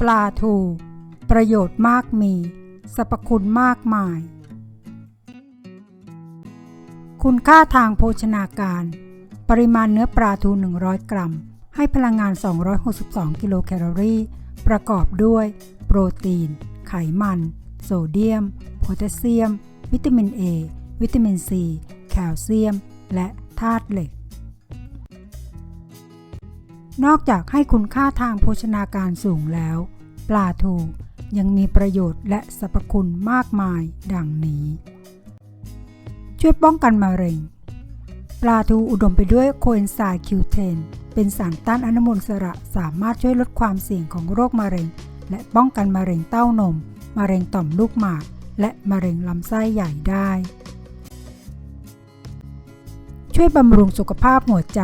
ปลาทู ประโยชน์มากมีสรรพคุณมากมาย คุณค่าทางโภชนาการ ปริมาณเนื้อปลาทู 100 กรัม ให้พลังงาน 262 กิโลแคลอรี่ ประกอบด้วย โปรตีน ไขมัน โซเดียม โพแทสเซียม วิตามิน A วิตามิน C แคลเซียม และธาตุเหล็ก นอกจากให้คุณค่าทางโภชนาการสูงแล้ว ปลาทูยังมีประโยชน์และสรรพคุณมากมายดังนี้ ช่วยป้องกันมะเร็ง ปลาทูอุดมไปด้วยโคเอนไซม์ Q10 เป็นสารต้านอนุมูลอิสระสามารถช่วยลดความเสี่ยงของโรคมะเร็ง และป้องกันมะเร็งเต้านม มะเร็งต่อมลูกหมาก และมะเร็งลำไส้ใหญ่ได้ ช่วยบำรุงสุขภาพหัวใจ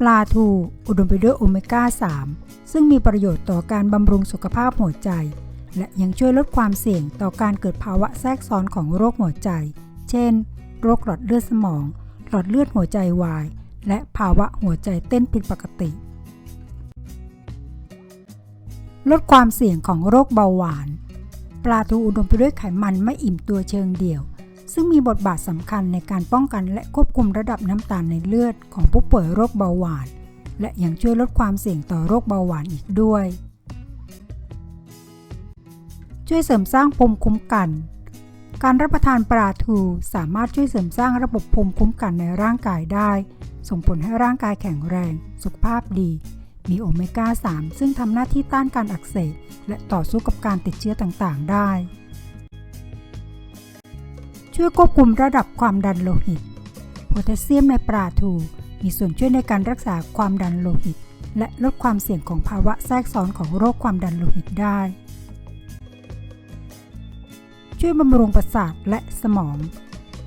ปลาทูอุดมไปด้วยโอเมก้า 3 ซึ่งมีประโยชน์ต่อการบำรุงสุขภาพหัวใจ และยังช่วยลดความเสี่ยงต่อการเกิดภาวะแทรกซ้อนของโรคหัวใจ เช่น โรคหลอดเลือดสมอง หลอดเลือดหัวใจวาย และภาวะหัวใจเต้นผิดปกติ ลดความเสี่ยงของโรคเบาหวาน ปลาทูอุดมไปด้วยไขมันไม่อิ่มตัวเชิงเดี่ยว ซึ่งมีบทบาทสำคัญในการป้องกันและควบคุมระดับน้ำตาลในเลือดของผู้ป่วยโรคเบาหวาน และยังช่วยลดความเสี่ยงต่อโรคเบาหวานอีกด้วย ช่วยเสริมสร้างภูมิคุ้มกัน การรับประทานปลาทูสามารถช่วยเสริมสร้างระบบภูมิคุ้มกันในร่างกายได้ ส่งผลให้ร่างกายแข็งแรง สุขภาพดี มีโอเมก้า 3 ซึ่งทำหน้าที่ต้านการอักเสบและต่อสู้กับการติดเชื้อต่างๆ ได้ ช่วยควบคุมระดับความดันโลหิต โพแทสเซียมในปลาทู มีส่วนช่วยในการรักษาความดันโลหิต และลดความเสี่ยงของภาวะแทรกซ้อนของโรคความดันโลหิตได้ ช่วยบำรุงประสาทและสมอง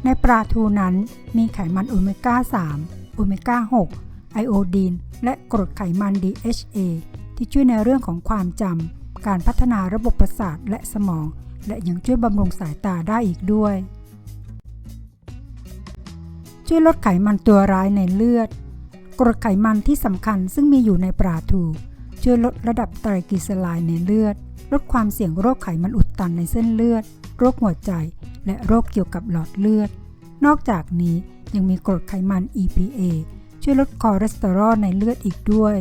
ในปลาทูนั้นมีไขมันโอเมก้า 3 โอเมก้า 6 ไอโอดีน และกรดไขมัน DHA ที่ช่วยในเรื่องของความจำการพัฒนาระบบประสาทและสมอง และยังช่วยบำรุงสายตาได้อีกด้วย ช่วยลดไขมันตัวร้ายในเลือด กรดไขมันที่สำคัญซึ่งมีอยู่ในปลาทู ช่วยลดระดับไตรกลีเซอไรด์ในเลือด ลดความเสี่ยงโรคไขมันอุดตันในเส้นเลือด โรคหัวใจ และโรคเกี่ยวกับหลอดเลือด นอกจากนี้ยังมีกรดไขมัน EPA ช่วยลดคอเลสเตอรอลในเลือดอีกด้วย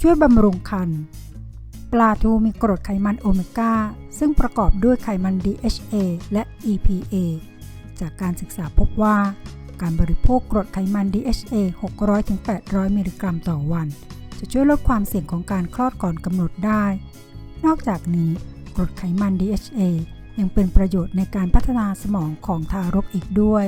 ช่วยบำรุงคัน ปลาทูมีกรดไขมันโอเมก้า ซึ่งประกอบด้วยไขมัน DHA และ EPA จากการศึกษาพบว่า การบริโภคกรดไขมัน DHA 600-800 มิลลิกรัมต่อวัน จะช่วยลดความเสี่ยงของการคลอดก่อนกำหนดได้ นอกจากนี้กรดไขมัน DHA ยังเป็นประโยชน์ในการพัฒนาสมองของทารกอีกด้วย